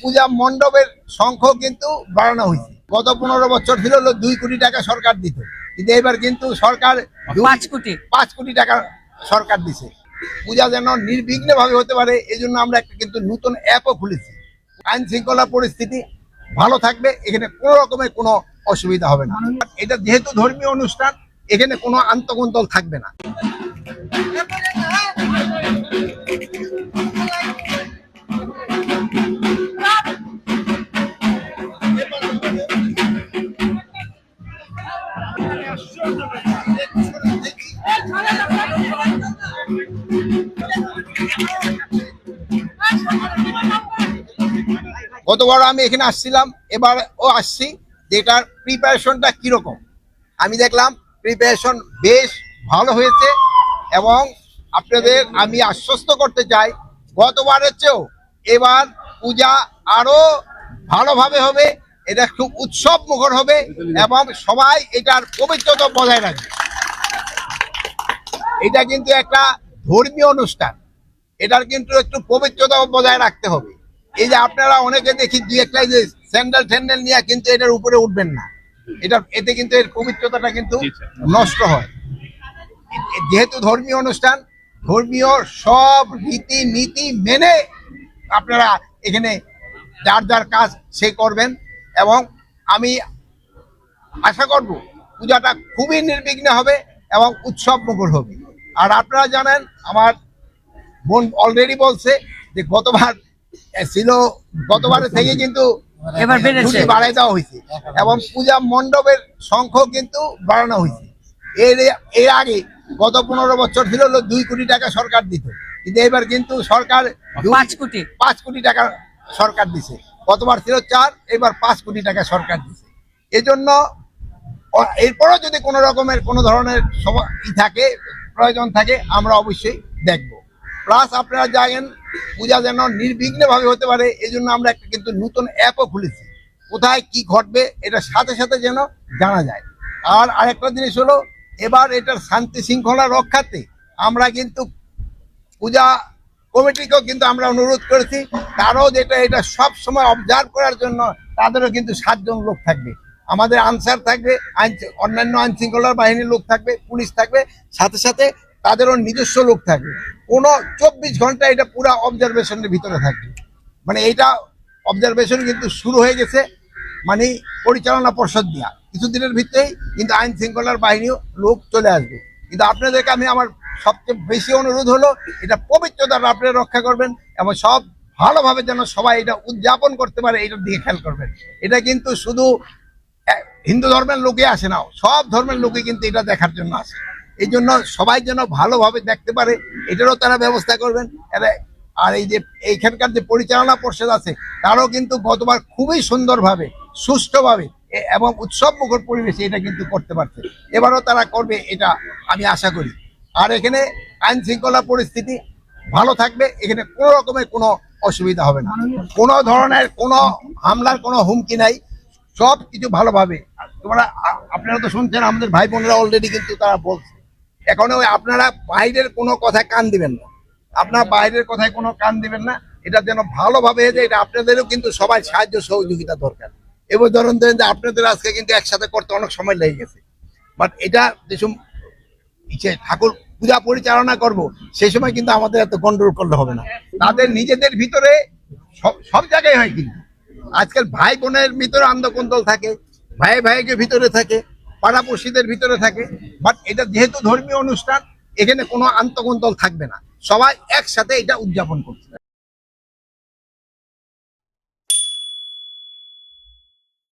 পূজা মণ্ডপের সংখ্যা কিন্তু বাড়ানো হয়েছে। গত পনেরো বছর ছিল হলো দুই কোটি টাকা সরকার দিত। কিন্তু এবার কিন্তু সরকার পাঁচ কোটি। পাঁচ কোটি টাকা সরকার দিছে। পূজা যেন নির্বিঘ্ন ভাবে হতে পারে এই জন্য আমরা একটা কিন্তু নতুন অ্যাপও খুলেছি। আইন শৃঙ্খলা পরিস্থিতি ভালো থাকবে এখানে কোনো রকমের কোনো অসুবিধা হবে না। এটা যেহেতু ধর্মীয় অনুষ্ঠান এখানে কোনো আন্তঃকন্দল থাকবে না। গতবার আমি এখানে আসছিলাম, এবার ও আসছি যেটার প্রিপারেশনটা কীরকম? আমি দেখলাম প্রিপারেশন বেশ ভালো হয়েছে এবং আপনাদের আমি আশ্বস্ত করতে চাই, গতবারের চেয়েও এবার পূজা আরও ভালোভাবে হবে, এটা খুব উৎসব মুখর হবে এবং সবাই এটার পবিত্রতা বজায় রাখবে। এটা কিন্তু একটা ধর্মীয় অনুষ্ঠান। এটার কিন্তু একটু পবিত্রতা বজায় রাখতে হবে। এই যে আপনারা অনেকে দেখি দুই একটা যে স্যান্ডেল ট্যান্ডেল নিয়ে কিন্তু এটার উপরে উঠবেন না। এটা এতে কিন্তু এর পবিত্রতাটা কিন্তু নষ্ট হয়। যেহেতু ধর্মীয় অনুষ্ঠান ধর্মীয় সব রীতি নীতি মেনে আপনারা এখানে যার যার কাজ সে করবেন এবং আমি আশা করব পূজাটা খুবই নির্বিঘ্ন হবে এবং উৎসব মুখর হবে। আর আপনারা জানেন আমার বোন অলরেডি বলছে যে গতবার ছিল গতবারের থেকে কিন্তু ছুটি বাড়াই দেওয়া হয়েছে। এবং পূজা মণ্ডপের সংখ্যা কিন্তু বাড়ানো হয়েছে। এর এর আগে গত পনেরো বছর ছিল হলো দুই কোটি টাকা সরকার দিত। কিন্তু এবার কিন্তু সরকার পাঁচ কোটি। পাঁচ কোটি টাকা সরকার দিছে। গতবার ছিল চার এবার পাঁচ কোটি টাকা সরকার দিছে। এজন্য এরপরও যদি কোনো রকমের কোনো ধরনের ই থাকে প্রয়োজন থাকে আমরা অবশ্যই দেখব। প্লাস আপনারা জানেন, পূজা যেন নির্বিঘ্নভাবে হতে পারে এই জন্য আমরা একটা কিন্তু নতুন অ্যাপও খুলেছি। কোথায় কি ঘটবে এটা সাথে সাথে যেন জানা যায়। আর আরেকটা জিনিস হলো, এবার এটার শান্তি শৃঙ্খলা রক্ষাতে আমরা কিন্তু পূজা কমিটিকেও কিন্তু আমরা অনুরোধ করেছি। তারাও যেটা এটা সব সময় অবজার্ভ করার জন্য তাদেরও কিন্তু সাতজন লোক থাকবে। আমাদের আনসার থাকবে, আইন অন্যান্য আইন শৃঙ্খলার বাহিনীর লোক থাকবে, পুলিশ থাকবে। সাথে সাথে তাদেরও নিজস্ব লোক থাকবে কোনো চব্বিশ ঘণ্টা এটা পুরো অবজারভেশনের ভিতরে থাকবে মানে এইটা অবজারভেশন কিন্তু শুরু হয়ে গেছে মানে পরিচালনা পর্ষদ দিয়া। কিছুদিনের ভিতরেই কিন্তু আইন শৃঙ্খলার বাহিনীও লোক চলে আসবে। কিন্তু আপনাদেরকে আমি আমার সবচেয়ে বেশি অনুরোধ হলো, এটা পবিত্রতা আপনারা রক্ষা করবেন এবং সব ভালোভাবে যেন সবাই এটা উদযাপন করতে পারে এটার দিকে খেয়াল করবেন। এটা কিন্তু শুধু হিন্দু ধর্মের লোকে আসে না, সব ধর্মের লোকে কিন্তু এটা দেখার জন্য আসে। এই জন্য সবাই যেন ভালোভাবে দেখতে পারে, এটারও তারা ব্যবস্থা করবেন। আর এই যে এইখানকার যে পরিচালনা পর্ষদ আছে, তারাও কিন্তু গতবার খুবই সুন্দরভাবে, সুষ্ঠুভাবে এবং উৎসব মুখর পরিবেশে এটা কিন্তু করতে পারছে। এবারও তারা করবে এটা আমি আশা করি। আর এখানে আইন শৃঙ্খলা পরিস্থিতি ভালো থাকবে, এখানে কোনো রকমের কোনো অসুবিধা হবে না। কোনো ধরনের কোনো হামলার কোনো হুমকি নাই সব কিছু ভালোভাবে। তোমরা আপনারা তো শুনছেন, আমাদের ভাই বোনেরা অলরেডি কিন্তু তারা বলছে। এখন আপনারা বাইরের কোনো কথায় কান দিবেন না। আপনারা বাইরের কথায় কোনো কান দিবেন না। এটা যেন ভালোভাবে যায় এটা আপনাদেরও কিন্তু সবাই সাহায্য সহযোগিতা দরকার। এবার ধরুন ধরেন যে আপনাদের আজকে কিন্তু একসাথে করতে অনেক সময় লেগে গেছে। বাট এটা যেসব ইচ্ছে ঠাকুর পূজা পরিচালনা করব সেই সময় কিন্তু আমাদের এত কন্ট্রোল করলে হবে না। তাদের নিজেদের ভিতরে সব সব জায়গায় হয় কিন্তু। আজকাল ভাই বোনের ভিতরে আন্দোকন্দল থাকে ভাই ভাইকে ভিতরে থাকে। পাড়াপড়শিদের ভিতরে থাকে বাট এটা যেহেতু ধর্মীয় অনুষ্ঠান, এখানে কোনো আন্তঃকন্দল থাকবে না। সবাই একসাথে এটা উদযাপন করছে।